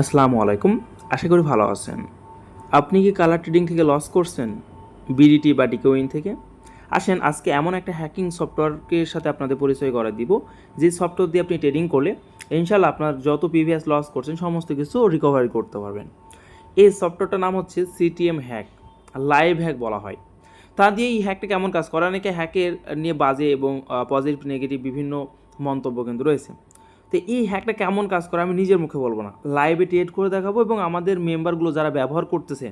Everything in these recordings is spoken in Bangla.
আসসালামু আলাইকুম, আশা করি ভালো আছেন। আপনি কি কালার ট্রেডিং থেকে লস করছেন? বিডিটি বা ডিকোইন থেকে? আসেন, আজকে এমন একটা হ্যাকিং সফটওয়্যারকে সাথে আপনাদের পরিচয় করে দিব, যে সফটওয়্যার দিয়ে আপনি ট্রেডিং করলে ইনশাল্লাহ আপনার যত প্রিভিয়াস লস করছেন, সমস্ত কিছু রিকভারি করতে পারবেন। এই সফটওয়্যারটার নাম হচ্ছে সিটিএম হ্যাক লাইভ হ্যাক বলা হয়। তা দিয়ে এই হ্যাকটা কেমন কাজ করে? অনেকে হ্যাকের নিয়ে বাজে এবং পজিটিভ নেগেটিভ বিভিন্ন মন্তব্য কিন্তু রয়েছে। তো এই হ্যাকটা কেমন কাজ করে আমি নিজের মুখে বলব না। লাইভে ট্রেড করে দেখাবো এবং আমাদের মেম্বারগুলো যারা ব্যবহার করতেছে,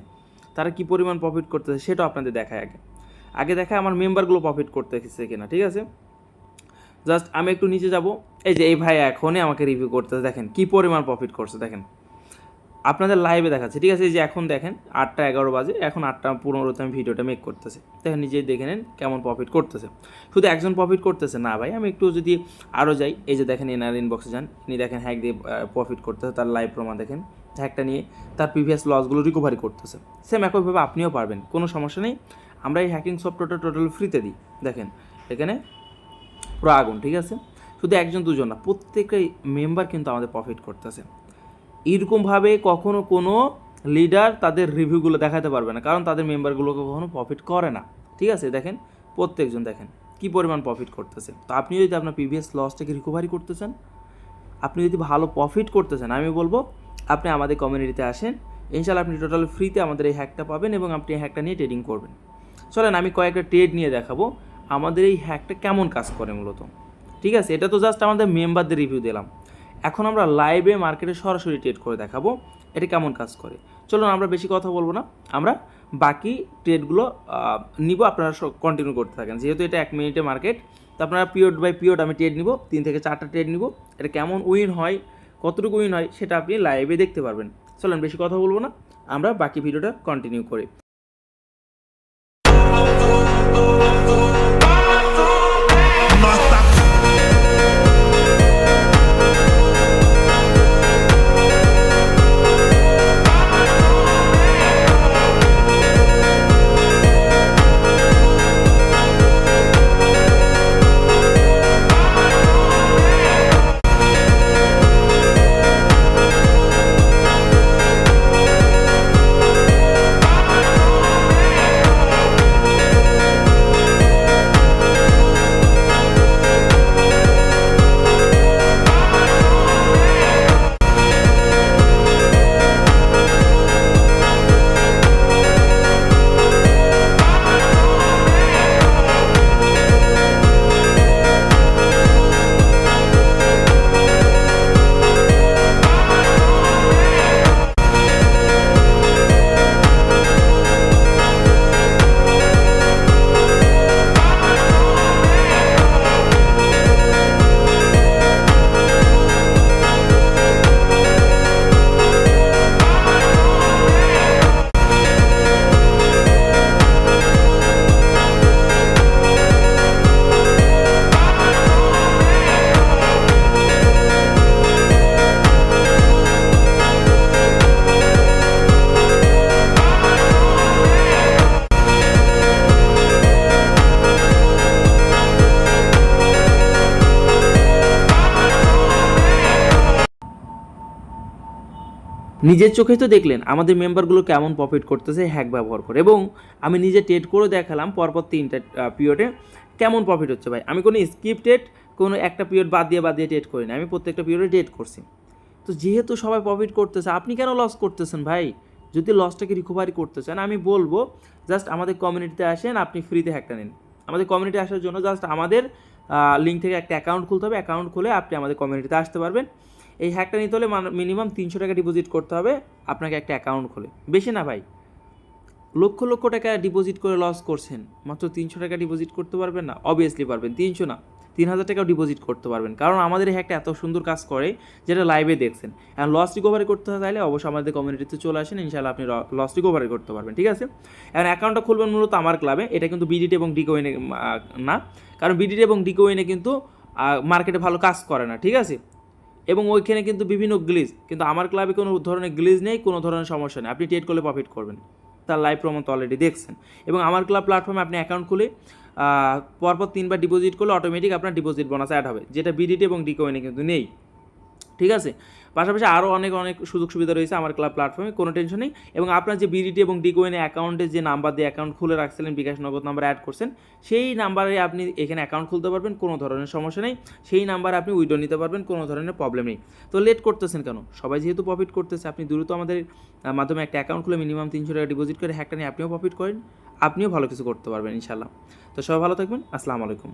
তারা কি পরিমাণ প্রফিট করতেছে সেটাও আপনাদের দেখায় আগে। আগে দেখায় আমার মেম্বারগুলো প্রফিট করতেছে কিনা, ঠিক আছে? জাস্ট আমি একটু নিচে যাব। এই যে এই ভাই এখনই আমাকে রিভিউ করতেছে, দেখেন কি পরিমাণ প্রফিট করছে, দেখেন। আপনাদের লাইভে দেখাচ্ছে, ঠিক আছে? এই যে এখন দেখেন, আটটা এগারো বাজে, এখন আটটা পনেরোতে আমি ভিডিওটা মেক করতেছে। দেখেন, নিজেই দেখে নেন কেমন প্রফিট করতেছে। শুধু একজন প্রফিট করতেছে না ভাই, আমি একটু যদি আরও যাই, এই যে দেখেন, এনার ইনবক্সে যান, ইনি দেখেন হ্যাক দিয়ে প্রফিট করতেছে, তার লাইভ প্রমাণ দেখেন হ্যাকটা নিয়ে তার প্রিভিয়াস লসগুলো রিকভারি করতেছে। সেম একইভাবে আপনিও পারবেন, কোনো সমস্যা নেই। আমরা এই হ্যাকিং সফটওয়্যারটা টোটাল ফ্রিতে দিই, দেখেন, এখানে পুরো আগুন, ঠিক আছে? শুধু একজন, দুজন না প্রত্যেকটা মেম্বার কিন্তু আমাদের প্রফিট করতেছে। এরকমভাবে কখনো কোনো লিডার তাদের রিভিউগুলো দেখাতে পারবে না। কারণ তাদের মেম্বারগুলোকে কখনো প্রফিট করে না। ঠিক আছে? দেখেন, প্রত্যেকজন দেখেন, কি পরিমাণ প্রফিট করতেছে? তো আপনি যদি আপনার প্রিভিয়াস লসটাকে রিকভারি করতে চান আপনি যদি ভালো প্রফিট করতে চান আমি বলব, আপনি আমাদের কমিউনিটিতে আসেন ইনশাল্লাহ আপনি টোটাল ফ্রিতে আমাদের এই হ্যাকটা পাবেন এবং আপনি এই হ্যাকটা নিয়ে ট্রেডিং করবেন। চলেন, আমি কয়েকটা ট্রেড নিয়ে দেখাবো। আমাদের এই হ্যাকটা কেমন কাজ করে মূলত? ঠিক আছে? এটা তো জাস্ট আমাদের মেম্বারদের রিভিউ দিলাম। এখন আমরা লাইভে মার্কেটে সরাসরি ট্রেড করে দেখাবো, এটা কেমন কাজ করে। চলুন আমরা বেশি কথা বলব না, আমরা বাকি ট্রেডগুলো নিব, আপনারা কন্টিনিউ করতে থাকেন। যেহেতু এটা এক মিনিটে মার্কেট তো আপনারা পিরিয়ড বাই পিরিয়ড আমি ট্রেড নিব, তিন থেকে চারটা ট্রেড নিব। এটা কেমন উইন হয়, কতটুকু উইন হয়, সেটা আপনি লাইভে দেখতে পারবেন। চলেন বেশি কথা বলব না, আমরা বাকি ভিডিওটা কন্টিনিউ করি। নিজের চোখে তো দেখলেন আমাদের মেম্বারগুলো কেমন প্রফিট করতেছে হ্যাক ব্যবহার করে। এবং আমি নিজে টেট করে দেখালাম, পরপর তিনটা পিরিয়ডে কেমন প্রফিট হচ্ছে ভাই। আমি কোনো স্ক্রিপ্টেড কোনো একটা পিরিয়ড বাদ দিয়ে বাদ দিয়ে টেট করি না। আমি প্রত্যেকটা পিরিয়ডে টেট করছি। তো যেহেতু সবাই প্রফিট করতেছে, আপনি কেন লস করতেছেন ভাই? যদি লসটাকে রিকভারি করতে চান, আমি বলব জাস্ট আমাদের কমিউনিটিতে আসেন, আপনি ফ্রিতে হ্যাকটা নিন। আমাদের কমিউনিটি আসার জন্য জাস্ট আমাদের লিঙ্ক থেকে একটা অ্যাকাউন্ট খুলতে হবে। অ্যাকাউন্ট খুলে আপনি আমাদের কমিউনিটিতে আসতে পারবেন। এই হ্যাকটা নিতে হলে মিনিমাম তিনশো টাকা ডিপোজিট করতে হবে। আপনাকে একটা অ্যাকাউন্ট খুলে। বেশি না ভাই। লক্ষ লক্ষ টাকা ডিপোজিট করে লস করছেন। মাত্র তিনশো টাকা ডিপোজিট করতে পারবেন না। অবভিয়াসলি পারবেন। তিনশো না, তিন হাজার টাকাও ডিপোজিট করতে পারবেন। কারণ আমাদের এই হ্যাকটা এত সুন্দর কাজ করে, যেটা লাইভে দেখছেন। আর লস রিকভারি করতে হয় চাইলে অবশ্যই আমাদের কমিউনিটিতে চলে আসেন। ইনশাআল্লাহ আপনি লস রিকভারি করতে পারবেন। ঠিক আছে? এখন অ্যাকাউন্টটা খুলবেন মূলত আমার ক্লাবে এটা কিন্তু বিডিটি এবং ডিকোইনে না। কারণ বিডিটি এবং ডিকোইনে কিন্তু মার্কেটে ভালো কাজ করে না। ঠিক আছে? এবং ওইখানে কিন্তু বিভিন্ন গ্লিজ, কিন্তু আমার ক্লাবে কোনো ধরনের গ্লিজ নেই, কোনো ধরনের সমস্যা নেই। আপনি ট্রেড করলে প্রফিট করবেন। তার লাইভ প্রমাণ তো অলরেডি দেখছেন। এবং আমার ক্লাব প্ল্যাটফর্মে আপনি অ্যাকাউন্ট খুলে পরপর তিনবার ডিপোজিট করলে অটোমেটিক আপনার ডিপোজিট বোনাস অ্যাড হবে, যেটা বিডিটি এবং ডিকোয়েনে কিন্তু নেই। ঠিক আছে? পাশাপাশি আরও অনেক অনেক সুযোগ সুবিধা রয়েছে আমার ক্লাব প্ল্যাটফর্মে কোনো টেনশন নেই। এবং আপনার যে বিডিটি এবং ডিকোয়েনে অ্যাকাউন্টে যে নাম্বার দিয়ে অ্যাকাউন্ট খুলে রাখছিলেন, বিকাশ নগদ নাম্বার অ্যাড করছেন, সেই নাম্বারে আপনি এখানে অ্যাকাউন্ট খুলতে পারবেন, কোনো ধরনের সমস্যা নেই। সেই নাম্বারে আপনি উইড্রো নিতে পারবেন, কোনো ধরনের প্রবলেম নেই। তো লেট করতেছেন কেন? সবাই যেহেতু প্রফিট করতেছে, আপনি দ্রুত আমাদের মাধ্যমে একটা অ্যাকাউন্ট খুলে মিনিমাম তিনশো টাকা ডিপোজিট করে হ্যাকটা নিয়ে আপনিও প্রফিট করেন, আপনিও ভালো কিছু করতে পারবেন ইনশাল্লাহ তো সবাই ভালো থাকবেন, আসসালামু আলাইকুম।